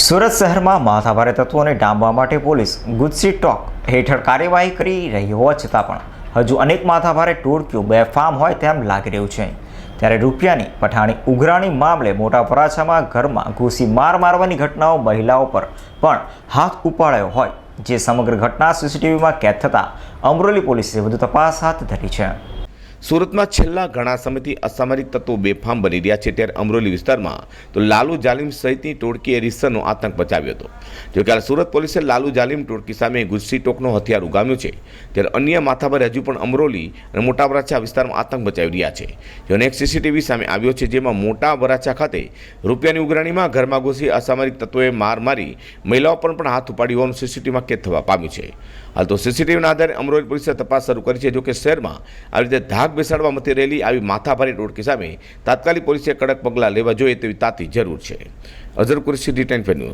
સુરત શહેરમાં માથાભારે તત્વોને ડામવા માટે પોલીસ ગુજસી ટોક હેઠળ કાર્યવાહી કરી રહી હોવા છતાં પણ હજુ અનેક માથાભારે ટોળકીઓ બેફામ હોય તેમ લાગી રહ્યું છે. ત્યારે રૂપિયાની પઠાણી ઉઘરાણી મામલે મોટા પરાછામાં ઘરમાં ઘૂસી માર મારવાની ઘટનાઓ મહિલાઓ પર પણ હાથ ઉપાડ્યો હોય, જે સમગ્ર ઘટના સીસીટીવીમાં કેદ થતાં અમરોલી પોલીસે વધુ તપાસ હાથ ધરી છે. સુરતમાં છેલ્લા ઘણા સમયથી અસામરિક તત્વો બેફામ બની રહ્યા છે ત્યારે અમરોલી વિસ્તારમાં તો લાલુ જાલિમ સહિતની ટોળકીએ રીસરનો આતંક બચાવ્યો હતો. જોકે સુરત પોલીસે લાલુ જાલિમ ટોળકી સામે ગુસ્સી ટોકનો હથિયાર ઉગામ્યું છે. ત્યારે અન્ય માથાભારે હજુ પણ અમરોલી અને મોટા વરાછા વિસ્તારમાં આતંક બચાવી રહ્યા છે. જેનો એક સીસીટીવી સામે આવ્યો છે જેમાં મોટા વરાછા ખાતે રૂપિયાની ઉઘરાણીમાં ઘરમાં ઘૂસી અસામરિક તત્વોએ માર મારી મહિલાઓ પર પણ હાથ ઉપાડી હોવાનું સીસીટીવીમાં કેદ થવા પામ્યું છે. હાલ તો સીસીટીવીના આધારે અમરોલી પોલીસે તપાસ શરૂ કરી છે. જોકે શહેરમાં આવી રીતે ધાક બેસાડવા મતે રહેલી આવી માથાભારી ટોળકી સામે તાત્કાલિક પોલીસે કડક પગલાં લેવા જોઈએ તેવી તાતી જરૂર છે. Azhar Qureshi D ten news